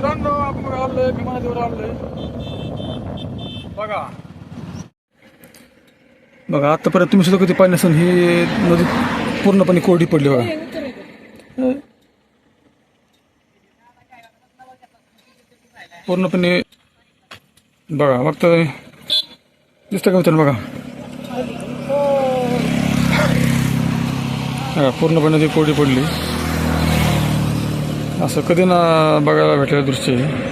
मित्रांनो आपण बघा विमानावर आलोय बघा. बघा आतापर्यंत तुम्ही सुद्धा कधी पाणी नसेल ही नदी पूर्णपणे कोरडी पडली बघा. पूर्णपणे बघा फक्त दिसतं का मित्रांनो बघा. पूर्णपणे ती कोरडी पडली. असं कधी ना बघायला भेटलेलं दृश्य आहे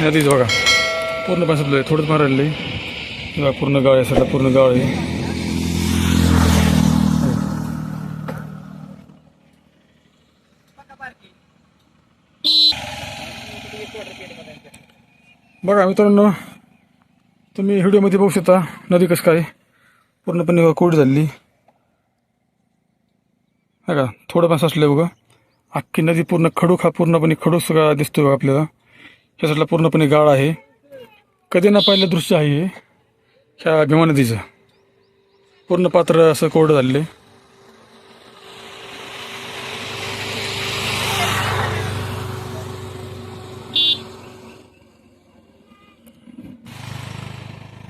नदीच बघा पूर्णपणे आहे थोडंच मारायला बघा पूर्ण गाळ आहे सगळं पूर्ण गाळ आहे बघा मित्रांनो तुम्ही व्हिडिओमध्ये बघू शकता. नदी कसं काय पूर्णपणे कोड झालेली बघा का थोडं पण आहे बघा. अख्खी नदी पूर्ण खडूक हा पूर्णपणे खडूस दिसतो दिसतोय बघा आपल्याला. ह्या साईडला पूर्णपणे गाळ आहे. कधी ना पाहिलं दृश्य आहे हे ह्या भीमा नदीचं. पूर्ण पात्र असं कोरडं झालेलं आहे.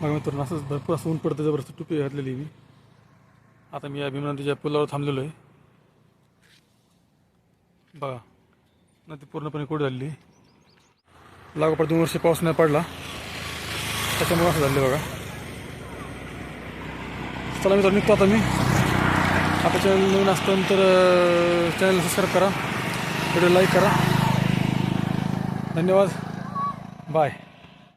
बघा मित्रांनो असंच भरपूर असं ऊन पडतं जबरदस्त टुपी घातलेली मी. आता मी या भीमा नदीच्या पुलावर थांबलेलो आहे. बघा. नदी पूर्णपणे कोरडी झाली लागोपाठ दोन वर्ष पाऊस नाही पडला. त्याच्यामुळे असं झालं बघा. चला मी तर निघतो आता मी. आता चॅनल नवीन असतं तर चॅनल सबस्क्राईब करा. व्हिडिओ लाईक करा. धन्यवाद. बाय